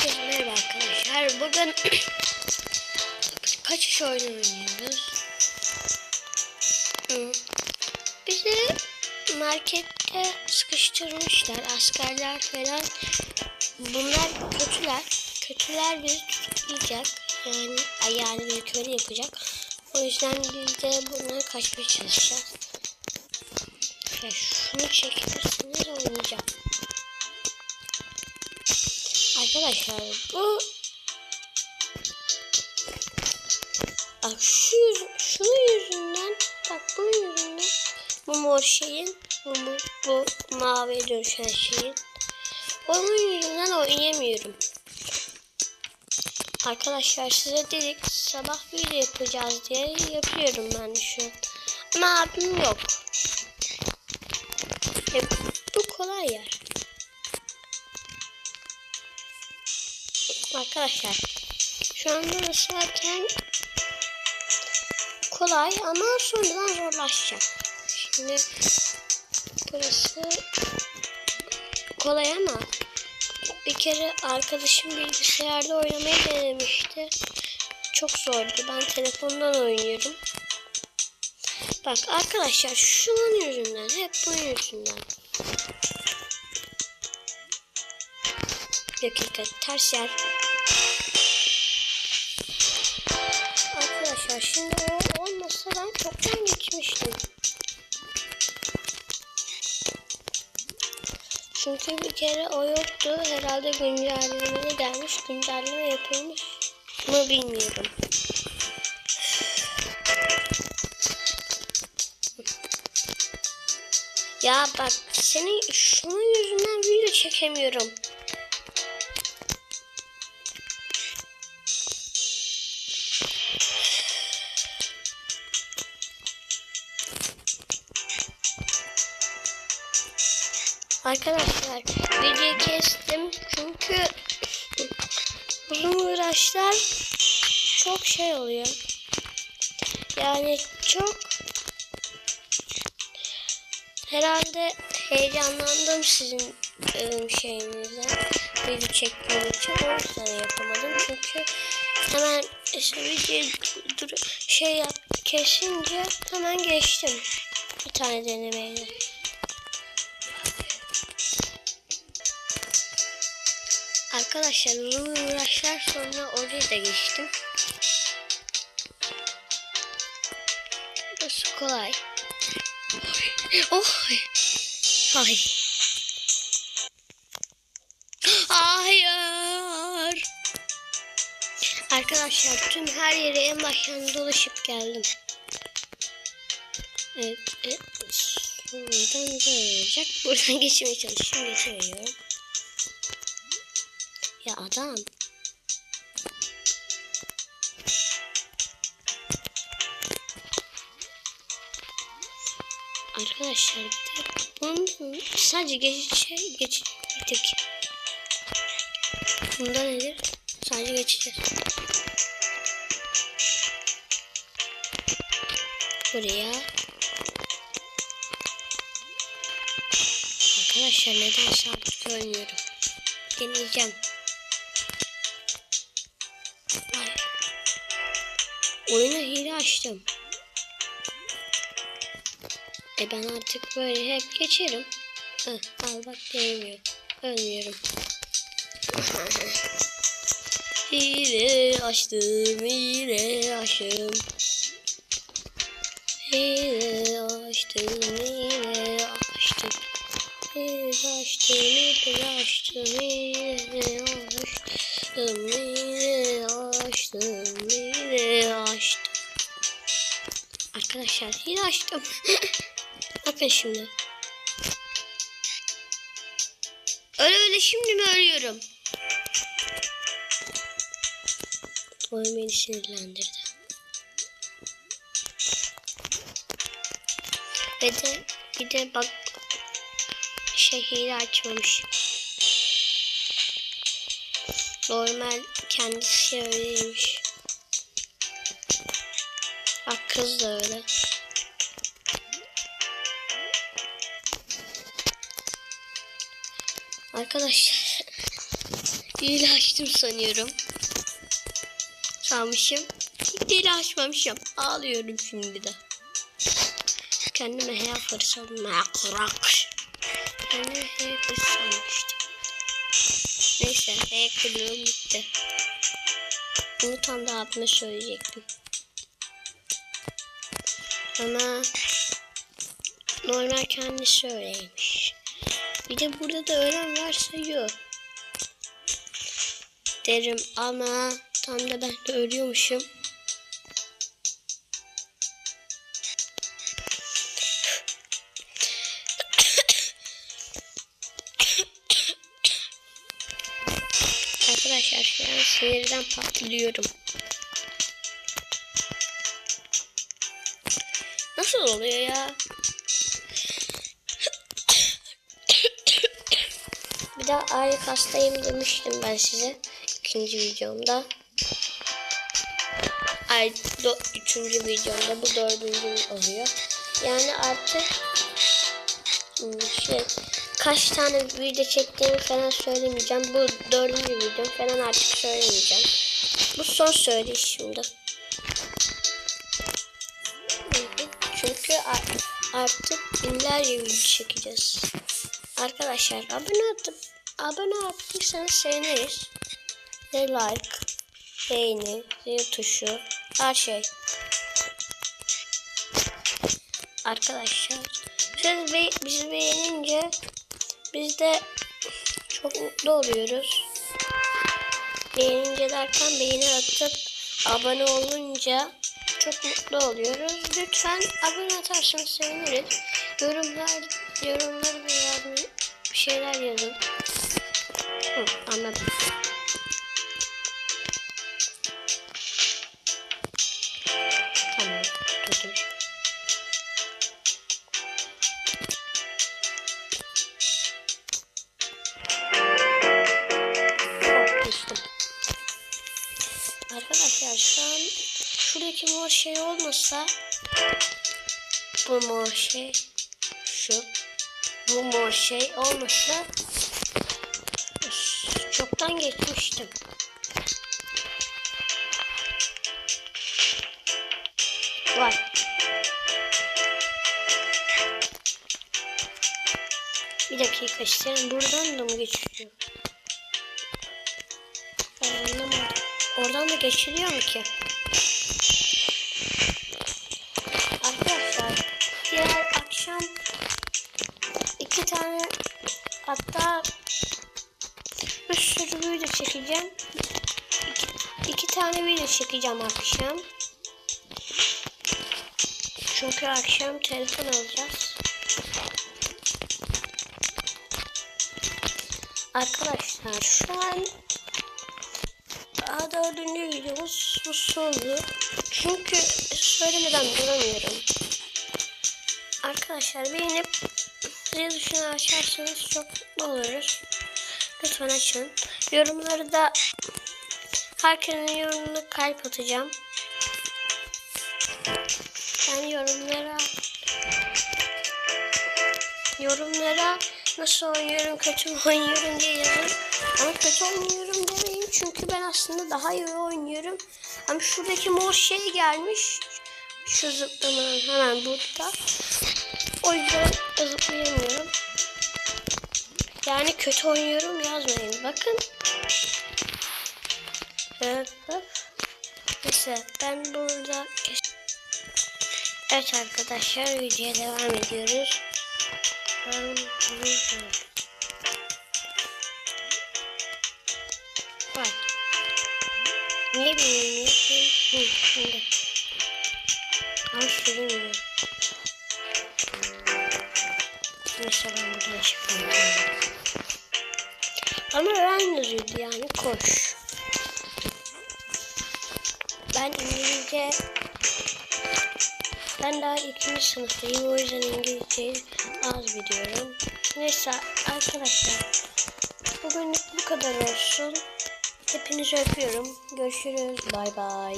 Herkese merhaba arkadaşlar. Bugün kaçış oyunu oynuyoruz. Bizi markette sıkıştırmışlar. Askerler falan. Bunlar kötüler. Kötüler bizi tutuklayacak. Yani ayağını bir köle yapacak. O yüzden biz de bunları kaçmaya çalışacağız. Ya şunu çekerseniz oynayacağım. Arkadaşlar bu Bak şu yüz, yüzünden bak bunun yüzünden bu mor şeyin bu, bu, bu mavi dönüşen şeyin onun yüzünden oynayamıyorum. Arkadaşlar size dedik sabah video yapacağız diye yapıyorum ben şu. Ama abim yok. E, Arkadaşlar şu anda ısrarken kolay ama sonradan zorlaşacak. Şimdi burası kolay ama bir kere arkadaşım bilgisayarda oynamayı denemişti. Çok zordu. Ben telefondan oynuyorum. Bak arkadaşlar şunun yüzünden hep bunun yüzünden. Bir dakika ters yer. Şimdi o olmasa ben çoktan geçmiştim. Çünkü bir kere o yoktu. Herhalde güncelleme gelmiş. Güncelleme yapılmış mı bilmiyorum. Ya bak senin şunun yüzünden video çekemiyorum. Arkadaşlar videoyu kestim çünkü uzun uğraşlar çok şey oluyor. Yani çok herhalde heyecanlandım sizin ıı, şeyinizden video çektiğim için o yüzden yapamadım çünkü hemen video şey yap kesince hemen geçtim bir tane denemeyle. Arkadaşlar uzun uğraşlar sonra oraya da geçtim. Burası kolay. Oh. Ay. Hayır. Arkadaşlar tüm her yere en baştan dolaşıp geldim. Evet, evet. Buradan böyle olacak. Buradan geçmeye çalışıyorum. Geçemiyorum. Ya adam. Arkadaşlar bir de bunun sadece geçişe geç bir tek. Bunda nedir? Sadece geçeceğiz. Buraya. Arkadaşlar neden sabit görmüyorum. Deneyeceğim. Oyuna hile açtım. E ben artık böyle hep geçerim. Heh, al bak değmiyor. Ölmüyorum. hile açtım, hile açtım. Hile açtım, hile açtım. Hile açtım, hile açtım, hile açtım, hile açtım, Arkadaşlar hile açtım. Bakın şimdi. Öyle öyle şimdi mi ölüyorum? Oyun beni sinirlendirdi. Ve de bir de bak şey hile açmamış. Normal kendisi öyleymiş. Bak kız da öyle. Arkadaşlar açtım sanıyorum. Sanmışım. Hile açmamışım. Ağlıyorum şimdi de. Kendime hacker sandım. Hacker. Kendime hacker sanmıştım. Neyse hackerlığım bitti. Bunu tam da abime söyleyecektim. Ama normal kendisi öyleymiş. Bir de burada da ölen varsa yok. Derim ama tam da ben de ölüyormuşum. Arkadaşlar şu an sinirden patlıyorum. Nasıl oluyor ya? Bir de ağrı hastayım demiştim ben size ikinci videomda. Ay do, üçüncü videomda bu dördüncü oluyor. Yani artık şey kaç tane video çektiğimi falan söylemeyeceğim. Bu dördüncü videom falan artık söylemeyeceğim. Bu son söyleyişimdi. Artık binlerce video çekeceğiz. Arkadaşlar abone atıp abone attıysanız seviniriz. Ve like, beğeni, zil tuşu, her şey. Arkadaşlar siz be bizi beğenince biz de çok mutlu oluyoruz. Beğenince derken beğeni atıp abone olunca çok mutlu oluyoruz. Lütfen abone atarsanız seviniriz. Yorumlar, yorumları da yazın. Bir şeyler yazın. Hı, anladım. Tamam, dur. Şuradaki mor şey olmasa bu mor şey şu bu mor şey olmasa çoktan geçmiştim. Vay. Bir dakika sen buradan da mı anlamadım. Oradan da geçiliyor mu ki? Sürü video çekeceğim. İki, iki tane video çekeceğim akşam. Çünkü akşam telefon alacağız. Arkadaşlar şu an daha dördüncü videomuz bu sondu. Çünkü söylemeden duramıyorum. Arkadaşlar beğenip tuşunu açarsanız çok mutlu oluruz. Lütfen açın. Yorumları da herkesin yorumunu kalp atacağım. Ben yorumlara yorumlara nasıl oynuyorum, kötü mü oynuyorum diye yazın. Ama kötü oynuyorum demeyin çünkü ben aslında daha iyi oynuyorum. Ama şuradaki mor şey gelmiş. Şu zıplamanın hemen burada. O yüzden zıplayamıyorum. Yani kötü oynuyorum yazmayın. Bakın. Evet. Neyse ben burada Evet arkadaşlar videoya devam ediyoruz. Vay. Niye bilmiyorum? Hı, şimdi. Ama süremiyorum. Neyse ben buradan çıkıyorum. Ama yazıyordu yani koş. Ben İngilizce ben daha ikinci sınıftayım o yüzden İngilizceyi az biliyorum. Neyse arkadaşlar bugünlük bu kadar olsun. Hepinizi öpüyorum. Görüşürüz. Bay bay.